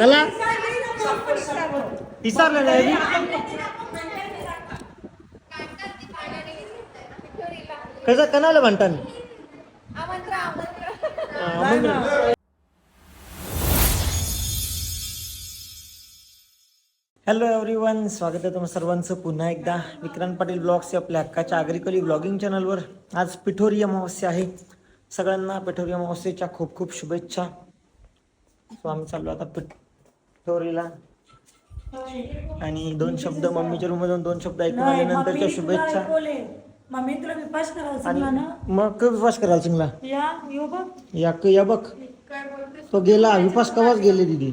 कला विसरलं नाही कसं कनाला म्हणतात हॅलो एव्हरीवन स्वागत आहे तुम्हा सर्वांचं. पुन्हा एकदा विक्रांत पाटील ब्लॉग्स या आपल्या हक्काच्या आग्रिकली ब्लॉगिंग चॅनलवर. आज पिठोरी अमावस्या आहे. सगळ्यांना पिठोरी अमावस्येच्या खूप खूप शुभेच्छा. सो आम्ही चाललो आता पिठोरीला आणि दोन शब्द मम्मीच्या रूममधून दोन शब्द ऐकून आल्यानंतरच्या शुभेच्छा. मम्मी तुला विपास ना? मग कधी विपास करायला चांगला या यो बघ. या या बघ. तो गेला विपास कवाच गेले दिदी?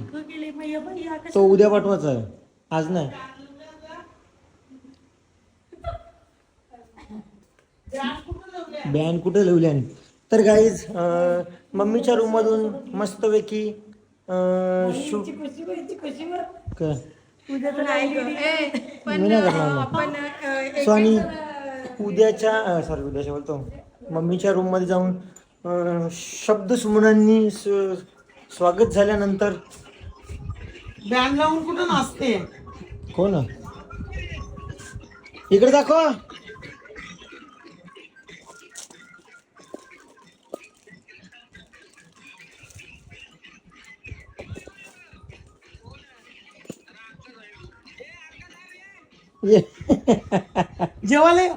तू उद्या पाठवायचा आहे. आज नाही. बॅन कुठे लिवली आणि? तर गाईज मम्मीच्या रूम मधून मस्तपैकी अं, शु कशी व्हायची कशी वर क- उद्या तर आई गेली. मी नाही करणार मग. सो आणि उद्याच्या सॉरी उद्याच्या बोलतो. मम्मीच्या रूममध्ये जाऊन अं, शब्द सुमनांनी स- स्वागत झाल्यानंतर बॅन लावून कुठं नाचते? कोण? इकडे दाखव. जेवायला ये.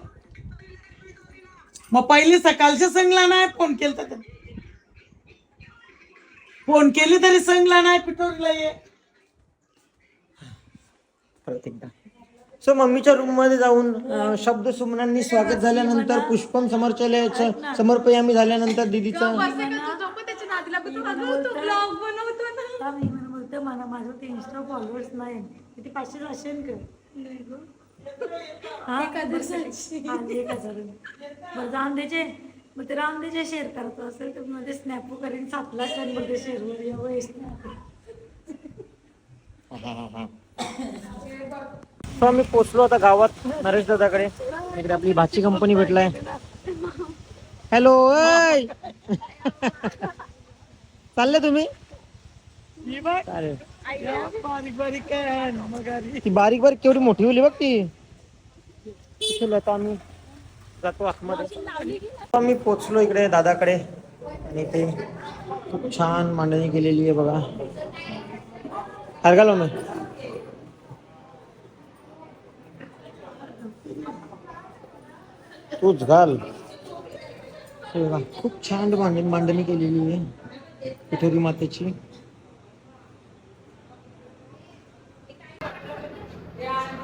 मग पहिले सकाळच्या संगला नाही फोन केलता तर फोन केली तरी संगला नाही पिठोरीला ये. परत एकदा. सो मम्मीच्या रूममध्ये जाऊन अं, शब्द सुमनांनी स्वागत झाल्यानंतर पुष्पम समर्चालयाचं समर्पयामी झाल्यानंतर दिदीचं हा, मी म्हणून बोलते मला माझं ते इंस्टा फॉलोअर्स नाही. किती पाचशे असेल का? हा, बरं द्यायचे मग ते द्यायचे शेअर करत असेल तर मध्ये स्नॅप करीन सात लाख आणि मध्ये शेअरवर यावं स्नॅप सो आम्ही पोचलो आता गावात नरेश दादाकडे. इकडे आपली भाची कंपनी भेटलाय. हॅलो चालले तुम्ही? चालेल बारीक बारीक आहे ती बारीक बारीक केवढी मोठी होली बघ ती. आता आम्ही जातो आतमध्ये. आम्ही पोचलो इकडे दादाकडे. आणि ते खूप छान मांडणी केलेली आहे बघा. हरगालो मी तूच घाल. हे खूप छान मांडणी मांडणी केलेली आहे. पिठोरी मातेची.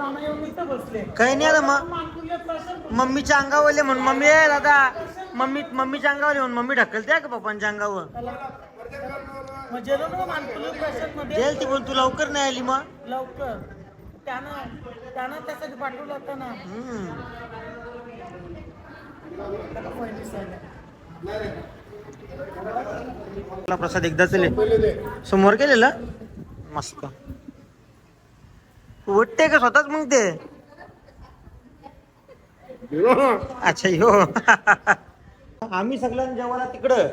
बसले. काही नाही आता मग मम्मीच्या अंगावरले म्हणून. मम्मी आहे दादा मम्मी मम्मीच्या अंगावर म्हणून मम्मी ढकलते का पप्पांच्या अंगावर? मग मध्ये जेल ती बोल तू लवकर नाही आली मग. लवकर. त्यानं त्यानं त्यासाठी पाठवलं होतं ना. हम्म. त्याला पहिली सवय. मला प्रसाद एकदा चले समोर केलेला? मस्त. उठते का स्वतःच मग ते? अच्छा यो आम्ही सगळ्यांना जेवायला तिकडं.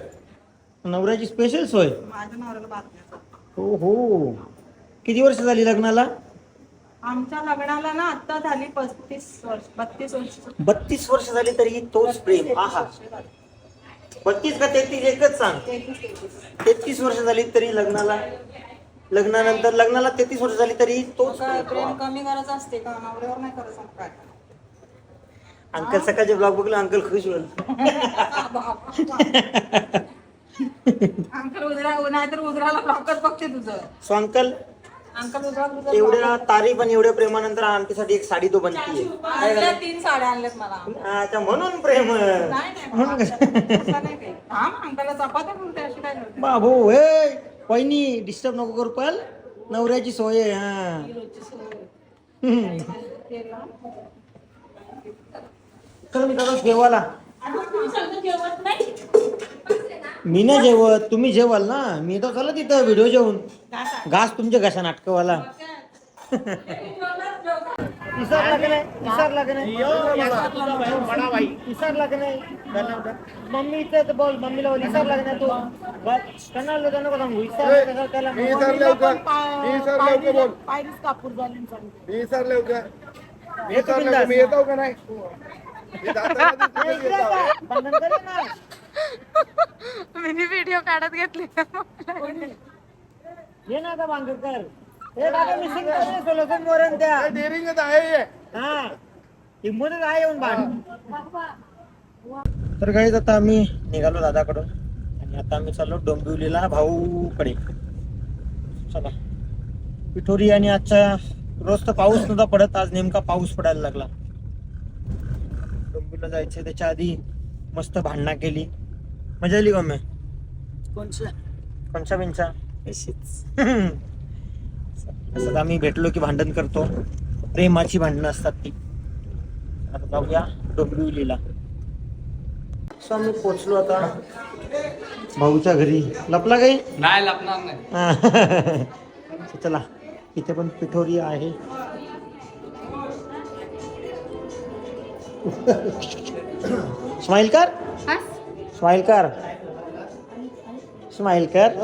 नवऱ्याची स्पेशल सोय. माझ्या नवऱ्याला बातम्या हो हो किती वर्ष झाली लग्नाला? आमच्या लग्नाला ना आता झाली पस्तीस वर्ष बत्तीस वर्ष. बत्तीस वर्ष झाली तरी तोच प्रेम. आहा. बत्तीस का तेहतीस एकच सांग. तेहतीस वर्ष झाली तरी लग्नाला? लग्नानंतर लग्नाला तेहतीस वर्ष झाली तरी तोच प्रेम. प्रेम कमी करायचं असते का? नवऱ्यावर नाही करायचं काय? अंकल सकाळचे ब्लॉग बघले अंकल खुश होईल अंकल उजरा नाही तर उजराला ब्लॉकच बघते तुझं. सो अंकल अंकल उजरा एवढ्या तारीफ आणि एवढ्या प्रेमानंतर आंटीसाठी एक साडी तो बनतीये. आणल्या तीन साड्या आणल्यात मला. अच्छा म्हणून प्रेम. नाही नाही असं नाही काही. थांब अंकलला चपात्या बोलते अशी काय करते? बाबू हे पहिनी डिस्टर्ब नको करू पाल। नवऱ्याची सोय आहे हा. चल मी दादा जेवाला मी ना जेवत तुम्ही जेवाल ना. मी तर चला तिथं व्हिडिओ जेवून घास तुमच्या घसा नाटकवाला विसरला का नाही विसरला का नाही विसरला का नाही. मम्मी इथं बोल मम्मीला बोल विसरला का नाही तू बस कणाला का नको सांगू विसरला का त्याला मी पायरीच कापूर झाली येतो का नाही मी व्हिडिओ काढत घेतले ये ना आता भांगरकर हे दादा मिसिंग करू सोलोसन मोरण त्या ए, डेअरिंगच आहे हे. हा हिंमतच आहे येऊन भांड तर काहीच आता आम्ही निघालो दादाकडून. आणि आता आम्ही चाललो डोंबिवलीला भाऊकडे. चला. पिठोरी आणि आजच्या रोज तर पाऊस नव्हता पडत आज नेमका पाऊस पडायला लागला. डोंबिवलीला जायचं त्याच्या आधी मस्त भांडणा केली. मजा आली गम्य कोणच्या? कोणच्या बिनच्या? अशीच. असं आम्ही भेटलो की भांडण करतो. प्रेमाची भांडणं असतात ती. आता जाऊया डोंबिवलीला सो आम्ही पोचलो आता. भाऊच्या घरी. लपला काही? नाही लपणार नाही. चला. इथे पण पिठोरी आहे. स्माइल कर. स्माइल कर. स्माइल कर.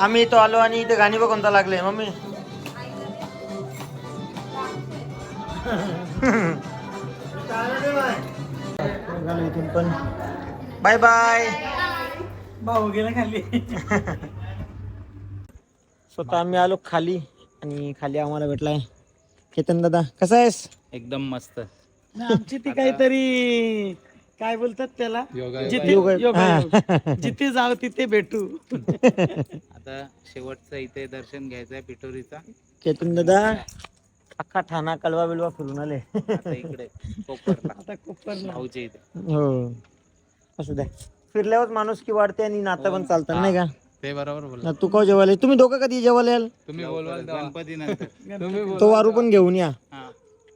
आम्ही इथं आलो आणि इथे गाणी बघ कोणता लागले मम्मी. इथून पण बाय बाय भाऊ गेला खाली. स्वतः आम्ही आलो खाली आणि खाली आम्हाला भेटलाय केतन दादा कसा आहेस? एकदम मस्त. आमची ती काहीतरी काय बोलतात त्याला? जिथे योगा. योगा- जिथे जाऊ तिथे भेटू. आता शेवटचं इथे दर्शन घ्यायचंय पिठोरीचा. केतन दादा अख्खा ठाणा कलवा बिलवा फिरून आले. आता इकडे कोपरला. आता कोपरला. भाऊच्या इथे. हो. असू द्या फिरल्यावर माणूस की वाढते आणि नातं पण चालतं नाही का? ते बरोबर बोल तू का जेवायला तुम्ही दोघं कधी जेवायला याल? तुम्ही बोलवाल गणपती नंतर तुम्ही तो वारू पण घेऊन या. हा.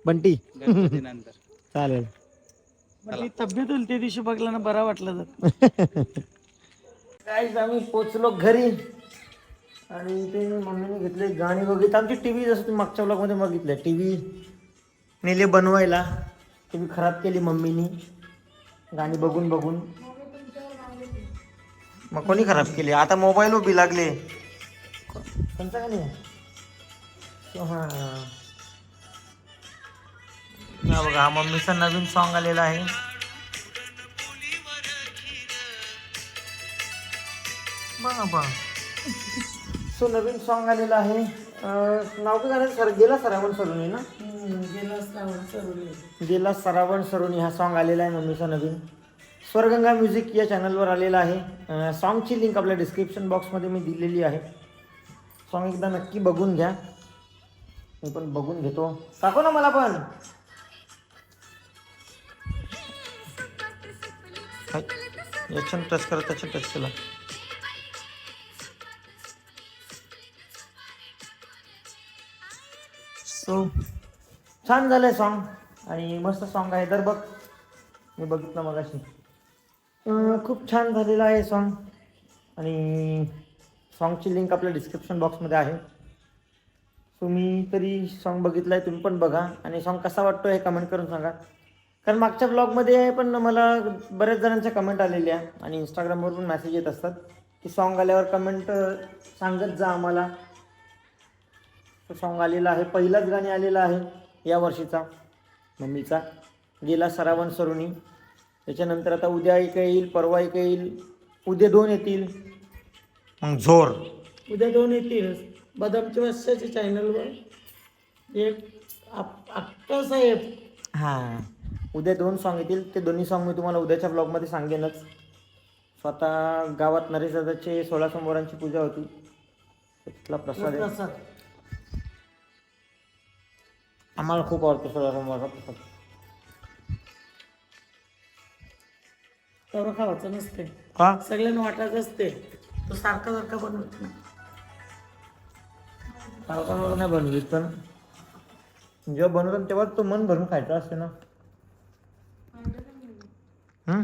बंटी. गणपती नंतर चालेल तब्येत होईल त्या दिवशी बघला ना बरा वाटलं तर. काहीच आम्ही पोचलो घरी. आणि ते मम्मीने घेतले गाणी बघितली आमची टी व्ही जसं तुम्ही मागच्या ब्लॉगमध्ये बघितलं टी व्ही नेले बनवायला. टी व्ही खराब केली मम्मीनी. गाणी बघून बघून. मग कोणी खराब केली? आता मोबाईल उभी लागले. कोणता? तो हा हा बघा हा मम्मीचा नवीन सॉन्ग आलेला आहे. बघा बघा. सो नवीन सॉन्ग आलेलं आहे. नाव काय गाण्याचं सर गेला सरावण सरोनी ना? गेला श्रावण सरोले गेला सरावण सरोनी हा सॉन्ग आलेला आहे मम्मीचा नवीन. स्वरगंगा म्युझिक या चॅनलवर आलेला आहे. अं, सॉन्गची लिंक आपल्या डिस्क्रिप्शन बॉक्समध्ये मी दिलेली आहे. सॉन्ग एकदा नक्की बघून घ्या. मी पण बघून घेतो. टाको ना मला पण. याच्यानं टच करा त्याच्या टच केला. सो छान झालंय सॉन्ग आणि मस्त सॉन्ग आहे. तर बघ. मी बघितलं मगाशी. अं, खूप छान झालेलं आहे सॉन्ग आणि सॉन्गची लिंक आपल्या डिस्क्रिप्शन बॉक्समध्ये आहे. सो मी तरी सॉन्ग बघितलं आहे तुम्ही पण बघा. आणि सॉन्ग कसा वाटतो हे कमेंट करून सांगा. कारण मागच्या ब्लॉगमध्ये आहे पण मला बऱ्याच जणांच्या कमेंट आलेल्या आणि इंस्टाग्रामवर पण मेसेज येत असतात की सॉन्ग आल्यावर कमेंट सांगत जा आम्हाला. तो सॉन्ग आलेला आहे पहिलाच गाणे आलेलं आहे या वर्षीचा मम्मीचा. गेला सरावण सरुणी त्याच्यानंतर आता उद्या एक येईल परवा एक येईल उद्या दोन येतील. मग झोर. उद्या दोन येतील. बदामच्या वर्षाच्या चॅनलवर एक आप- अक्का साहेब हां. उद्या दोन सॉन्ग येतील. ते दोन्ही सॉन्ग मी तुम्हाला उद्याच्या ब्लॉगमध्ये सांगेनच. स्वतः गावात नरेशदादाचे सोळा सोमवारांची पूजा होती. तिथला प्रसाद आहे. प्रसाद. आम्हाला खूप आवडतो सोळा सोमवारचा प्रसाद. तेवढं खावायचं नसते का? सगळ्यांना वाटायचं असते तो सारखा सारखा बनवत नाही. सारखा नाही बनवली पण. जेव्हा बनवतात तेव्हा तो मन भरून खायचा असते ना. हम्म?